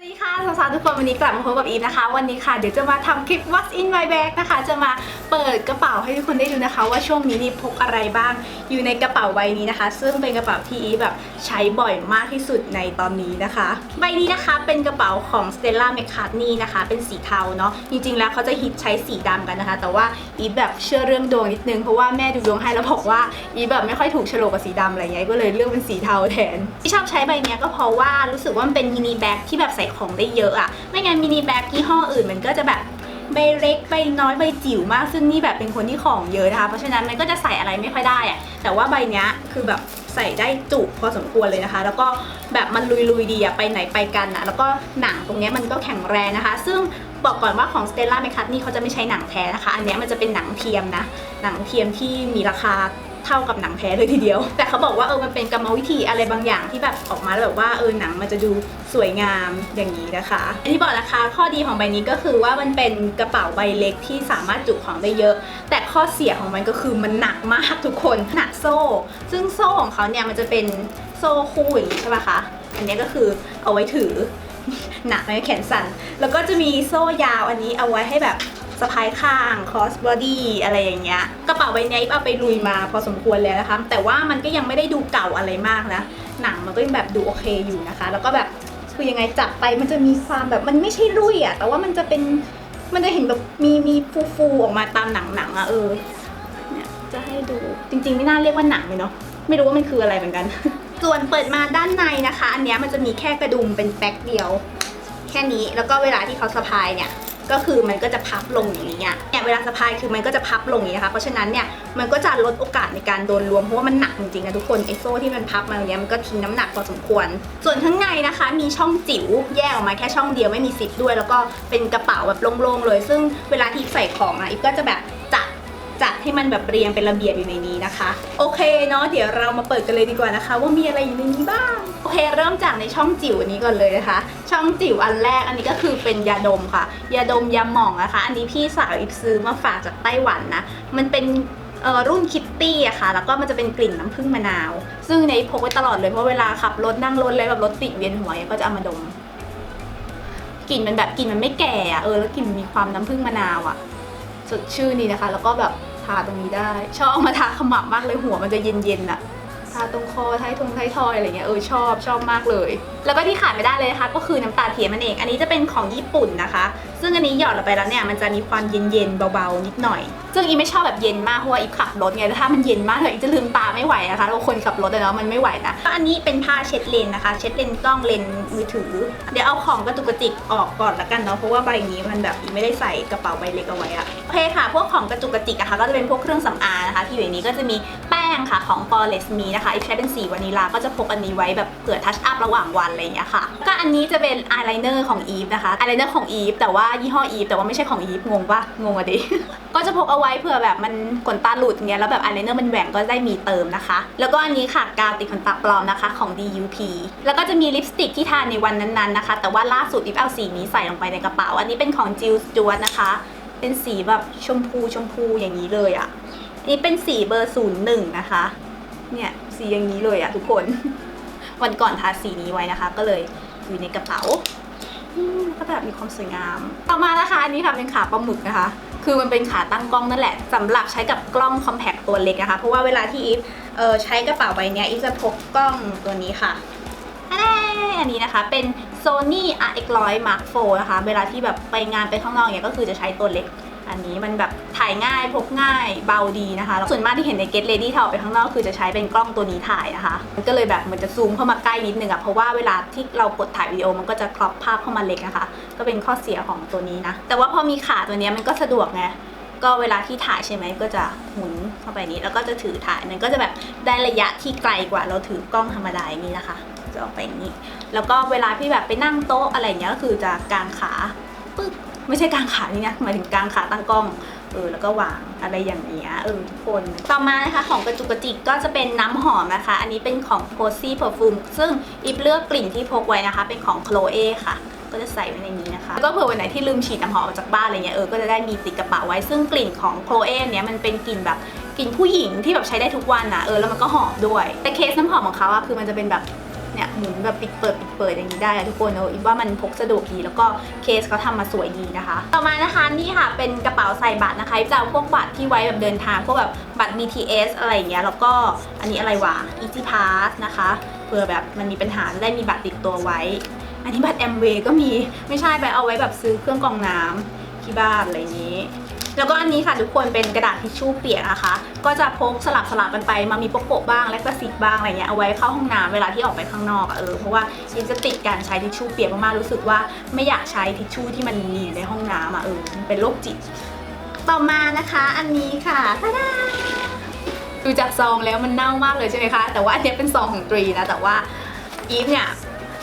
วัสดีค่ะสาวๆทุกคนวันนี้กลับมาพบกับอีฟนะคะ วันนี้ค่ะเดี๋ยวจะมาทำคลิป What's in my bag นะคะ จะมาเปิดกระเป๋าให้ทุกคนได้ดูนะคะ ว่าช่วงนี้นี่พกอะไรบ้างอยู่ในกระเป๋าใบนี้นะคะ ซึ่งเป็นกระเป๋าที่อีฟแบบใช้บ่อยมากที่สุดในตอนนี้นะคะ ใบนี้นะคะเป็นกระเป๋าของ Stella McCartney นะคะ เป็นสีเทาเนาะจริงๆแล้วเขาจะฮิตใช้สีดำกันนะคะ แต่ว่าอีฟแบบเชื่อเรื่องดวงนิดนึงเพราะว่าแม่ดูดวงให้แล้วบอกว่าอีฟแบบไม่ค่อยถูกโฉลกกับสีดำอะไรเงี้ยก็เลยเลือกเป็นสีเทาแทนที่ชอบใช้ใบนี้ก็เพราะว่ารู้สึกว่ามันเป็นมินิแบ็คที่แบบใส่ของได้เยอะอะไม่งั้นมินิแบ็คยี่ห้ออื่นมันก็จะแบบใบเล็กใบน้อยใบจิ๋วมาก ซึ่งนี่แบบเป็นคนที่ของเยอะนะคะ เพราะฉะนั้นมันก็จะใส่อะไรไม่ค่อยได้อะแต่ว่าใบเนี้ยคือแบบใส่ได้จุพอสมควรเลยนะคะ แล้วก็แบบมันลุยๆดีอะไปไหนไปกันอะแล้วก็หนังตรงนี้มันก็แข็งแรงนะคะ ซึ่งบอกก่อนว่าของ Stella McCartney เขาจะไม่ใช้หนังแท้นะคะ อันนี้มันจะเป็นหนังเทียมนะ หนังเทียมที่มีราคา เท่ากับหนังแท้เลยทีเดียว แต่เขาบอกว่าเออมันเป็นกรรมวิธีอะไรบางอย่างที่แบบออกมาแล้วแบบว่าเออหนังมันจะดูสวยงามอย่างนี้นะคะอันที่บอกนะคะ ข้อดีของใบนี้ก็คือว่ามันเป็นกระเป๋าใบเล็กที่สามารถจุของได้เยอะ แต่ข้อเสียของมันก็คือมันหนักมากทุกคนหนักโซ่ ซึ่งโซ่ของเขาเนี่ยมันจะเป็นโซ่คู่อย่างนี้ใช่ไหมคะอันนี้ก็คือเอาไว้ถือหนักไหมแขนสั่นแล้วก็จะมีโซ่ยาวอันนี้เอาไว้ให้แบบ สะพายข้าง cross body อะไรอย่างเงี้ยกระเป๋าใบนี้เอาไปลุยมาพอสมควรแล้วนะคะ แต่ว่ามันก็ยังไม่ได้ดูเก่าอะไรมากนะหนังมันก็ยังแบบดูโอเคอยู่นะคะ แล้วก็แบบคือยังไงจับไปมันจะมีความแบบมันไม่ใช่รุ่ยอะแต่ว่ามันจะเป็นมันจะเห็นแบบมีมีฟูฟูๆออกมาตามหนังหนังๆอะเออเนี่ยจะให้ดูจริงๆไม่น่าเรียกว่าหนังเลยเนาะไม่รู้ว่ามันคืออะไรเหมือนกัน ส่วนเปิดมาด้านในนะคะ อันเนี้ยมันจะมีแค่กระดุมเป็นแป๊กเดียว แค่นี้แล้วก็เวลาที่เขาสะพายเนี่ย ก็คือมันก็จะพับลงอย่างนี้เนี่ยเนี่ยเวลาสะพายคือมันก็จะพับลงอย่างนี้นะคะเพราะฉะนั้นเนี่ยมันก็จะลดโอกาสในการโดนรวมเพราะว่ามันหนักจริงๆนะทุกคนไอโซ่ที่มันพับมาอย่างเนี้ยมันก็ทิ้งน้ำหนักพอสมควร ส่วนข้างในนะคะ มีช่องจิ๋วแยกออกมาแค่ช่องเดียวไม่มีซิปด้วย แล้วก็เป็นกระเป๋าแบบโล่งๆเลย ซึ่งเวลาที่ใส่ของอะอีฟก็จะแบบ จัดให้มันแบบเรียงเป็นระเบียบอยู่ในนี้นะคะ โอเคเนาะเดี๋ยวเรามาเปิดกันเลยดีกว่านะคะ ว่ามีอะไรอยู่ในนี้บ้างโอเค เริ่มจากในช่องจิ๋วอันนี้ก่อนเลยนะคะ ช่องจิ๋วอันแรกอันนี้ก็คือเป็นยาดมค่ะ ยาดมยาหม่องนะคะ อันนี้พี่สาวอิบซื้อมาฝากจากไต้หวันนะมันเป็นรุ่นคิตตี้อะค่ะ แล้วก็มันจะเป็นกลิ่นน้ำผึ้งมะนาว ซึ่งในพกไว้ตลอดเลยเพราะเวลาขับรถนั่งรถเลยแบบรถติดเวียนหัวก็จะเอามาดมกลิ่นมันแบบกลิ่นมันไม่แก่อะเออแล้วกลิ่นมันมีความน้ำผึ้งมะนาวอะสดชื่นนี่นะคะ แล้วก็แบบ ทาตรงนี้ได้ ชอบเอามาทาขมับมากเลยหัวมันจะเย็นๆอะ ทาตรงคอไทยทงไทยทอยอะไรเงี้ยเออชอบชอบมากเลย แล้วก็ที่ขาดไม่ได้เลยนะคะก็คือน้ำตาเทียมมันเอง อันนี้จะเป็นของญี่ปุ่นนะคะ ซึ่งอันนี้หยอดลงไปแล้วเนี่ยมันจะมีความเย็นๆเบาๆนิดหน่อย ซึ่งอีไม่ชอบแบบเย็นมากเพราะว่าอีขับรถไงแล้วถ้ามันเย็นมากเลยอีจะลืมตาไม่ไหวนะคะเราคนขับรถเนาะมันไม่ไหวนะก็อันนี้เป็นผ้าเช็ดเลนนะคะ เช็ดเลนกล้องเลนมือถือ เดี๋ยวเอาของกระตุกกระติกออกก่อนละกันเนาะเพราะว่าใบนี้มันแบบอีไม่ได้ใส่กระเป๋าใบเล็กเอาไว้อะโอเคค่ะ พวกของกระจุกกระติกอะค่ะก็จะเป็นพวกเครื่องสำอางนะคะที่อยู่ในนี้ก็จะมีแป้ งค่ะของ Forest Me นะคะอีใช้เป็นสีวานิลาก็จะพกอันนี้ไว้แบบเผื่อทัชอัพระหว่างวันอะไรอย่างเงี้ยค่ะ ก็อันนี้จะเป็นอายไลเนอร์ของอีฟนะคะอายไลเนอร์ของอีฟแต่ว่ายี่ห้ออีฟแต่ว่าไม่ใช่ของอีฟงงปะงงอะดิ ก็จะพกเอาไว้เผื่อแบบมันขนตาหลุดเงี้ยแล้วแบบอายไลเนอร์มันแหว่งก็ได้มีเติมนะคะ แล้วก็อันนี้ค่ะกาวติดขนตาปลอมนะคะของ DUP แล้วก็จะมีลิปสติกที่ทาในวันนั้นๆนะคะ แต่ว่าล่าสุดอีฟเอาสีนี้ใส่ลงไปในกระเป๋า อันนี้เป็นของ Jill Stewart นะคะ เป็นสีแบบชมพูชมพูอย่างนี้เลยอะ่ะ นนี้เป็นสีเบอร์ศูนย์หนึ่งนะคะ เนี่ยสีอย่างนี้เลยอะทุกคน วันก่อนทาสีนี้ไว้นะคะ ก็เลยอยู่ในกระเป๋าก็แบบมีความสวยงาม ต่อมานะคะอันนี้ค่ะเป็นขาปลาหมึกนะคะ คือมันเป็นขาตั้งกล้องนั่นแหละสำหรับใช้กับกล้องคอมแพคตัวเล็กนะคะ เพราะว่าเวลาที่อีฟใช้กระเป๋าใบนี้อีฟจะพกกล้องตัวนี้ค่ะอันนี้อันนี้นะคะเป็น Sony RX100 Mark IV นะคะ เวลาที่แบบไปงานไปข้างนอกเนี่ยก็คือจะใช้ตัวเล็ก อันนี้มันแบบถ่ายง่ายพกง่ายเบาดีนะคะแล้วส่วนมากที่เห็นใน Get Ready ถ้าออกไปข้างนอกคือจะใช้เป็นกล้องตัวนี้ถ่ายนะคะ มันก็เลยแบบเหมันจะซูมเข้ามาใกล้นิดนึงอะเพราะว่าเวลาที่เรากดถ่ายวิดีโอมันก็จะครอปภาพเข้ามาเล็กนะคะ ก็เป็นข้อเสียของตัวนี้นะ แต่ว่าพอมีขาตัวนี้มันก็สะดวกไงก็เวลาที่ถ่ายใช่ไหมก็จะหมุนเข้าไปนี้แล้วก็จะถือถ่ายมันก็จะแบบได้ระยะที่ไกลกว่าเราถือกล้องธรรมดาอย่างนี้นะคะ จะออกไปอย่างนี้ แล้วก็เวลาที่แบบไปนั่งโต๊ะอะไรอย่างเงี้ยก็คือจะกางขา ไม่ใช่กางขานี่นะหมายถึงกางขาตั้งกล้องเออแล้วก็วางอะไรอย่างเงี้ยเออทุกคน ต่อมานะคะของกระจุกกระจิกก็จะเป็นน้ำหอมนะคะ อันนี้เป็นของ Posy Perfume ซึ่งอิฟเลือกกลิ่นที่พกไว้นะคะ เป็นของ Chloe ค่ะก็จะใส่ไว้ในนี้นะคะแล้วก็เผื่อวันไหนที่ลืมฉีดน้ำหอมออกจากบ้านอะไรเงี้ยเออก็จะได้มีติดกระเป๋าไว้ ซึ่งกลิ่นของ Chloe เนี้ยมันเป็นกลิ่นแบบกลิ่นผู้หญิงที่แบบใช้ได้ทุกวันนะเออแล้วมันก็หอมด้วย แต่เคสน้ำหอมของเขาอะคือมันจะเป็นแบบ หมุนแบบปิดเปิดปิดเปิดอย่างนี้ได้อะทุกคนเอออีฟว่ามันพกสะดวกดีแล้วก็เคสเขาทำมาสวยดีนะคะ ต่อมานะคะนี่ค่ะเป็นกระเป๋าใส่บัตรนะคะจะเอาพวกบัตรที่ไว้แบบเดินทางพวกแบบบัตร BTS อะไรอย่างเงี้ยแล้วก็อันนี้อะไรวะ Easy Pass นะคะเผื่อแบบมันมีปัญหาได้มีบัตรติดตัวไว้ อันนี้บัตร MW ก็มีไม่ใช่ไปเอาไว้แบบซื้อเครื่องกรองน้ำที่บ้านอะไรอย่างนี้ แล้วก็อันนี้ค่ะทุกคนเป็นกระดาษทิชชู่เปียกนะคะ ก็จะพกสลับสลับกันไป มามีโปโปะบ้างและก็ซิกบ้างอะไรเงี้ยเอาไว้เข้าห้องน้ำเวลาที่ออกไปข้างนอกเออเพราะว่ายินจะติดการใช้ทิชชู่เปียกมากๆรู้สึกว่าไม่อยากใช้ทิชชู่ที่มันมีอยู่ในห้องน้ำอะเออมันเป็นโรคจิต ต่อมานะคะอันนี้ค่ะตาดาดูจากซองแล้วมันเน่ามากเลยใช่ไหมคะ แต่ว่าอันนี้เป็นซองของตรีนะแต่ว่าอีฟเนี่ย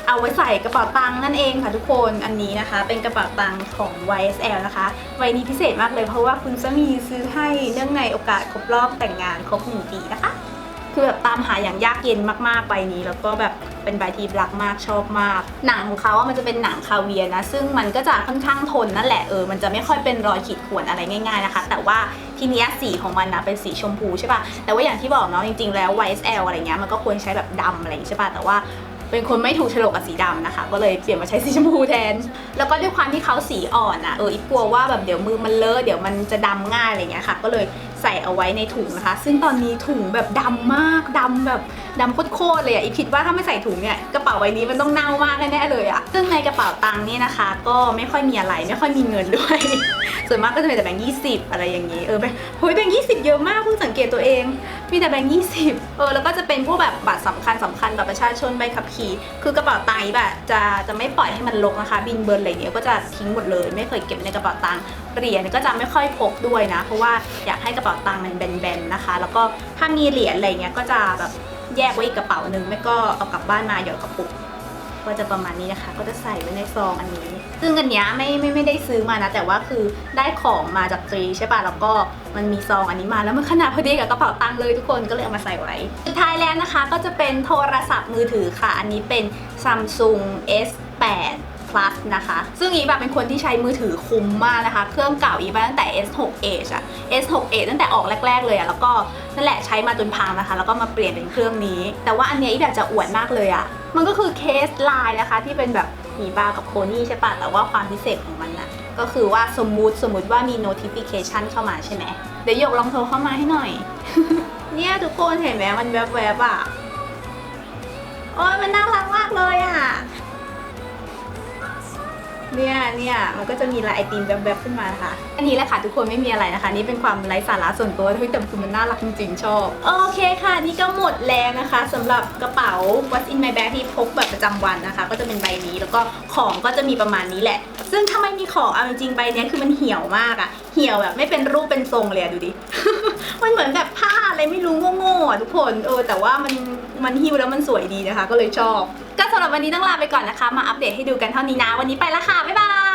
เอาไว้ใส่กระเป๋าตังค์นั่นเองค่ะทุกคนอันนี้นะคะ เป็นกระเป๋าตังค์ของ YSL นะคะใบนี้พิเศษมากเลยเพราะว่าคุณสามีซื้อให้เนื่องในโอกาสครบรอบแต่งงานครบหนึ่งปีนะคะคือแบบตามหาอย่างยากเย็นมากๆใบนี้ แล้วก็แบบเป็นใบที่รักมากชอบมาก หนังของเขาอะมันจะเป็นหนังคาเวียนะ ซึ่งมันก็จะค่อนข้างทนนั่นแหละเออมันจะไม่ค่อยเป็นรอยขีดข่วนอะไรง่าย ๆนะคะ แต่ว่าทีนี้สีของมันนะเป็นสีชมพูใช่ปะแต่ว่าอย่างที่บอกเนาะจริงๆแล้ว YSL อะไรเงี้ยมันก็ควรใช้แบบดำอะไรอย่างงี้ใช่ปะแต่ว่า เป็นคนไม่ถูกโฉลกกับสีดำนะคะ ก็เลยเปลี่ยนมาใช้สีชมพูแทน แล้วก็ด้วยความที่เขาสีอ่อนอะเอออีกกลัวว่าแบบเดี๋ยวมือมันเลอะเดี๋ยวมันจะดำง่ายอะไรเงี้ยค่ะ ก็เลยใส่เอาไว้ในถุงนะคะ ซึ่งตอนนี้ถุงแบบดำมากดำแบบดำโคตรเลยอะอีคิดว่าถ้าไม่ใส่ถุงเนี่ยกระเป๋าใบนี้มันต้องเน่ามากแน่ๆเลยอะซึ่งในกระเป๋าตังค์นี่นะคะ ก็ไม่ค่อยมีอะไรไม่ค่อยมีเงินด้วยส่วนมากก็จะเป็นแต่แบงค์ยี่สิบอะไรอย่างนี้ เออแบงค์เฮ้ยแบงค์ยี่สิบเยอะมากเพิ่งสังเกตตัวเอง มีแต่แบงค์ยี่สิบเออแล้วก็จะเป็นพวกแบบบัตรสำคัญสำคัญแบบประชาชนใบขับขี่ คือกระเป๋าตังค์แบบจะจะไม่ปล่อยให้มันรกนะคะ บินเบิร์นอะไรเงี้ยก็จะทิ้งหมดเลย ไม่เคยเก็บในกระเป๋าตังค์เหรียญก็จะไม่ค่อยพกด้วยนะ เพราะว่าอยากให้กระเป๋าตังค์มันแบนๆนะคะ แล้วก็ถ้ามีเหรียญอะไรเงี้ยก็จะแบบแยกไว้อีกกระเป๋าหนึ่งไม่ก็เอากลับบ้านมาหยอดกระปุก ก็จะประมาณนี้นะคะ ก็จะใส่ไว้ในซองอันนี้ ซึ่งอันเนี้ยไม่ไม่ไม่ได้ซื้อมานะ แต่ว่าคือได้ของมาจากตรีใช่ป่ะ แล้วก็มันมีซองอันนี้มา แล้วมันขนาดพอดีกับกระเป๋าตังค์เลยทุกคน ก็เลยเอามาใส่ไว้ สุดท้ายแล้วนะคะ ก็จะเป็นโทรศัพท์มือถือค่ะ อันนี้เป็น Samsung S8 Plus นะคะ ซึ่งอีแบบเป็นคนที่ใช้มือถือคุ้มมากนะคะ เครื่องเก่าอีแบบตั้งแต่ S6H อะ S6H ตั้งแต่ออกแรก ๆ เลยอะแล้วก็นั่นแหละใช้มาจนพังนะคะ แล้วก็มาเปลี่ยนเป็นเครื่องนี้ แต่ว่าอันเนี้ยอีแบบจะอวดมากเลยอะมันก็คือเคสลน์นะคะที่เป็นแบบหีบาร์กับโคนี่ใช่ปะแต่ว่าความพิเศษของมันนะก็คือว่าสมมุติสมมุติว่ามี notification เข้ามาใช่ไหมเดี๋ยวหยกลองโทรเข้ามาให้หน่อย เนี่ยทุกคนเห็นไหมมันแวบๆอะโอ้ยมันน่ารักมากเลยอะ เนี่ยเนี่ยมันก็จะมีลายไอติมแบบ ๆ ขึ้นมานะคะ อันนี้แหละค่ะทุกคนไม่มีอะไรนะคะ นี่เป็นความไร้สาระส่วนตัวที่แต่คือมันน่ารักจริงๆ ชอบ โอเคค่ะ นี่ก็หมดแล้วนะคะสำหรับกระเป๋า What's in my bag ที่พกแบบประจำวันนะคะ ก็จะเป็นใบนี้แล้วก็ของก็จะมีประมาณนี้แหละ ซึ่งถ้าไม่มีของเอาจริงๆใบเนี้ยคือมันเหี่ยวมากอะเหี่ยวแบบไม่เป็นรูปเป็นทรงเลยอะดูดิ มันเหมือนแบบผ้าอะไรไม่รู้โง่ๆอะทุกคนเออแต่ว่ามันมันหิ้วแล้วมันสวยดีนะคะ ก็เลยชอบ ก็สำหรับวันนี้ต้องลาไปก่อนนะคะ มาอัปเดตให้ดูกันเท่านี้นะ วันนี้ไปละค่ะ บ๊ายบาย